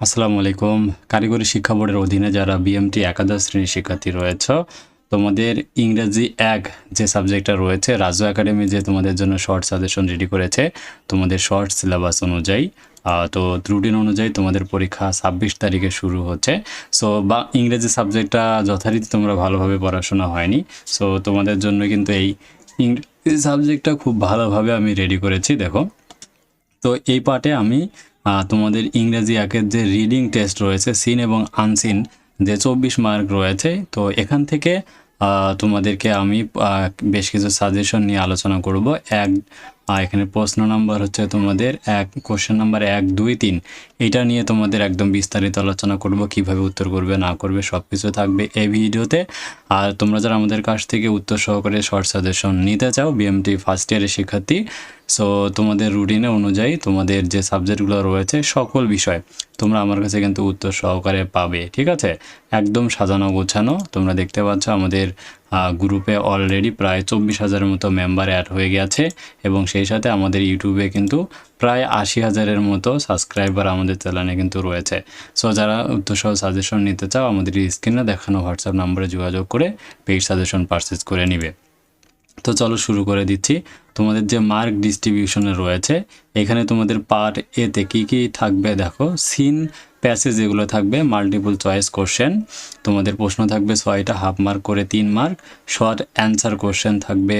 আসসালামু আলাইকুম। কারিগরি শিক্ষা বোর্ডের অধীনে যারা বিএমটি একাদশ শ্রেণির শিক্ষার্থী রয়েছে, তোমাদের ইংরেজি এক যে সাবজেক্টটা রয়েছে রাজু একাডেমি যে তোমাদের জন্য শর্ট সাজেশন রেডি করেছে, তোমাদের শর্ট সিলেবাস অনুযায়ী তো রুটিন অনুযায়ী তোমাদের পরীক্ষা ছাব্বিশ তারিখে শুরু হচ্ছে। সো বা ইংরেজি সাবজেক্টটা যথারীতি তোমরা ভালোভাবে পড়াশোনা হয়নি। সো তোমাদের জন্য কিন্তু এই ইংরেজি সাবজেক্টটা খুব ভালোভাবে আমি রেডি করেছি, দেখো। তো এই পার্টে আমি তোমাদের ইংরেজি একের যে রিডিং টেস্ট রয়েছে সিন এবং আনসিন যে চব্বিশ মার্ক রয়েছে, তো এখান থেকে তোমাদেরকে আমি বেশ কিছু সাজেশন নিয়ে আলোচনা করব। এক এখানে প্রশ্ন নাম্বার হচ্ছে তোমাদের এক কোশ্চেন নাম্বার এক, দুই, তিন। এটা নিয়ে তোমাদের একদম বিস্তারিত আলোচনা করব, কীভাবে উত্তর করবে, না করবে সব কিছু থাকবে এই ভিডিওতে। আর তোমরা যারা আমাদের কাছ থেকে উত্তর সহকারে শর্ট সাজেশন নিতে চাও বিএমটি ফার্স্ট ইয়ারের শিক্ষার্থী সো তোমাদের রুটিনে অনুযায়ী তোমাদের যে সাবজেক্টগুলো রয়েছে সকল বিষয় তোমরা আমার কাছে কিন্তু উত্তর সহকারে পাবে, ঠিক আছে? একদম সাজানো গোছানো, তোমরা দেখতে পাচ্ছ আমাদের গ্রুপে অলরেডি প্রায় চব্বিশ হাজারের মতো মেম্বার অ্যাড হয়ে গেছে এবং সেই সাথে আমাদের ইউটিউবে কিন্তু প্রায় আশি হাজারের মতো সাবস্ক্রাইবার আমাদের চ্যানেলে কিন্তু রয়েছে। সো যারা উত্তর সহ সাজেশন নিতে চাও, আমাদের স্ক্রিনে দেখানো হোয়াটসঅ্যাপ নম্বরে যোগাযোগ করে পেইড সাজেশন পারচেজ করে নিবে। তো চলো শুরু করে দিচ্ছি। তোমাদের যে মার্ক ডিস্ট্রিবিউশনে রয়েছে, এখানে তোমাদের পার্ট এতে কি কি থাকবে দেখো সিন প্যাসেজ এগুলো থাকবে মাল্টিপল চয়েস কোশ্চেন তোমাদের প্রশ্ন থাকবে ছয়টা হাফ মার্ক করে তিন মার্ক শর্ট অ্যান্সার কোশ্চেন থাকবে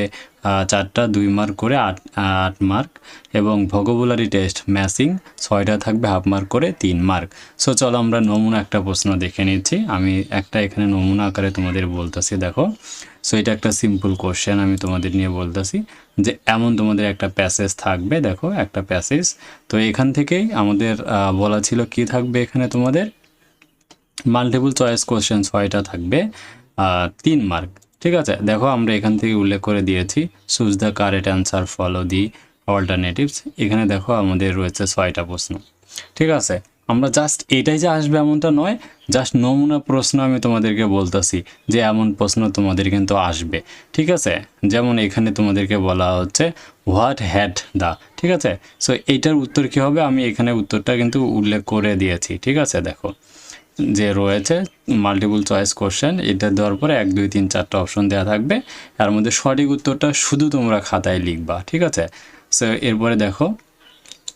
চারটা, দুই মার্ক করে আট আট মার্ক এবং ভোকাবুলারি টেস্ট ম্যাসিং ছয়টা থাকবে হাফ মার্ক করে তিন মার্ক সো চলো আমরা নমুনা একটা প্রশ্ন দেখে নিচ্ছি। আমি একটা এখানে নমুনা আকারে তোমাদের বলতেছি, দেখো। সো এটা একটা সিম্পল কোশ্চেন আমি তোমাদের নিয়ে বলতেছি। যে এমন তোমাদের একটা প্যাসেজ থাকবে, দেখো একটা প্যাসেজ তো এখান থেকেই আমাদের বলা ছিল কি থাকবে এখানে তোমাদের? মাল্টিপল চয়েস কোশ্চেন ছয়টা থাকবে তিন মার্ক ঠিক আছে? দেখো আমরা এখান থেকে উল্লেখ করে দিয়েছি choose the correct answer follow the alternatives এখানে দেখো আমাদের রয়েছে ছয়টা প্রশ্ন। ঠিক আছে? আমরা জাস্ট এটাই যে আসবে এমনটা নয় জাস্ট নমুনা প্রশ্ন আমি তোমাদেরকে বলতেছি যে এমন প্রশ্ন তোমাদের কিন্তু আসবে, ঠিক আছে? যেমন এখানে তোমাদেরকে বলা হচ্ছে হোয়াট হ্যাড দা ঠিক আছে? সো এইটার উত্তর কী হবে? আমি এখানে উত্তরটা কিন্তু উল্লেখ করে দিয়েছি, ঠিক আছে? দেখো, যে রয়েছে মাল্টিপল চয়েস কোশ্চেন এটা দেওয়ার পরে এক, দুই, তিন, চারটা অপশন দেওয়া থাকবে। তার মধ্যে সঠিক উত্তরটা শুধু তোমরা খাতায় লিখবা, ঠিক আছে? সো এরপরে দেখো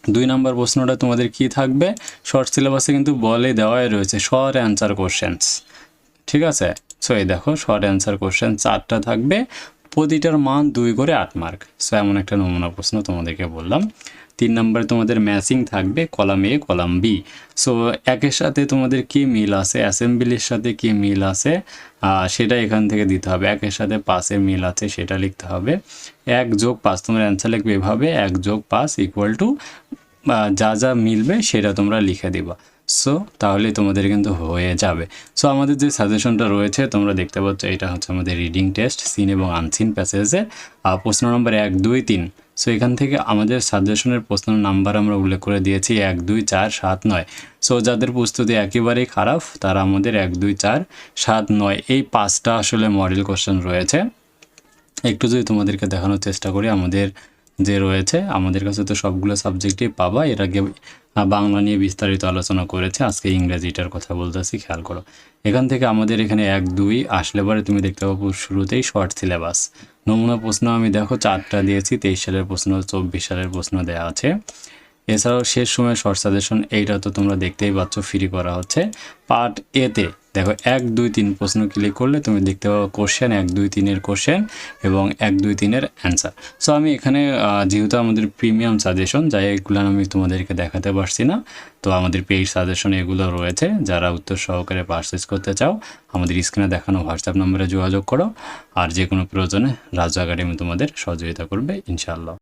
দুই নম্বর প্রশ্নটা তোমাদের কি থাকবে? শর্ট সিলেবাসে কিন্তু বলে দেওয়াই রয়েছে শর্ট অ্যান্সার কোশ্চেন্স ঠিক আছে? সো এই দেখো শর্ট অ্যান্সার কোশ্চেন চারটা থাকবে, প্রতিটার মান দুই করে আট মার্ক সো এমন একটা নমুনা প্রশ্ন তোমাদেরকে বললাম। তিন নম্বরে তোমাদের ম্যাচিং থাকবে column A column B so একের সাথে তোমাদের কি মিল আছে? অ্যাসেম্বলির সাথে কি মিল আছে? সেটা এখান থেকে দিতে হবে। একের সাথে পাশে মিল আছে, সেটা লিখতে হবে। এক যোগ পাঁচ তোমার অ্যান্সার লিখবে এভাবে, এক যোগ পাঁচ ইকুয়াল টু যা যা মিলবে সেটা তোমরা লিখে দিবা। সো তাহলে তোমাদের কিন্তু হয়ে যাবে। সো আমাদের যে সাজেশনটা রয়েছে, তোমরা দেখতে পাচ্ছ, এটা হচ্ছে আমাদের রিডিং টেস্ট সিন এবং আনসিন প্যাসেজের প্রশ্ন নম্বর এক, দুই, তিন। সো এখান থেকে আমাদের সাজেশনের প্রশ্ন নাম্বার আমরা উল্লেখ করে দিয়েছি, এক, দুই, চার, সাত, নয়। সো যাদের প্রস্তুতি একেবারেই খারাপ, তারা আমাদের এক, দুই, চার, সাত, নয়, এই পাঁচটা আসলে মডেল কোশ্চেন রয়েছে। একটু যদি তোমাদেরকে দেখানোর চেষ্টা করি, আমাদের যে রয়েছে, আমাদের কাছে তো সবগুলো সাবজেক্টই পাবা। এর আগে বাংলা নিয়ে বিস্তারিত আলোচনা করেছে। আজকে ইংরেজিটার কথা বলতেছি, খেয়াল করো। এখান থেকে আমাদের এখানে এক, দুই, আসলে পরে তুমি দেখতে পাবো শুরুতেই শর্ট সিলেবাস নমুনা প্রশ্ন আমি দেখো, চারটা দিয়েছি, তেইশ সালের প্রশ্ন, চব্বিশ সালের প্রশ্ন দেওয়া আছে। এছাড়াও শেষ সময় শর্ট সাজেশন এইটা তো তোমরা দেখতেই পাচ্ছ ফ্রি করা হচ্ছে। পার্ট এতে দেখো এক, দুই, তিন প্রশ্ন ক্লিক করলে তুমি দেখতে পাবো কোশ্চেন এক, দুই, তিনের কোশ্চেন এবং এক, দুই, তিনের অ্যান্সার সো আমি এখানে যেহেতু আমাদের প্রিমিয়াম সাজেশন যাই এগুলো আমি তোমাদেরকে দেখাতে পারছি না, তো আমাদের পেইড সাজেশন এগুলো রয়েছে। যারা উত্তর সহকারে পারচেস করতে চাও, আমাদের স্ক্রিনে দেখানো হোয়াটসঅ্যাপ নম্বরে যোগাযোগ করো। আর যে কোনো প্রয়োজনে রাজু একাডেমি তোমাদের সহযোগিতা করবে, ইনশাআল্লাহ।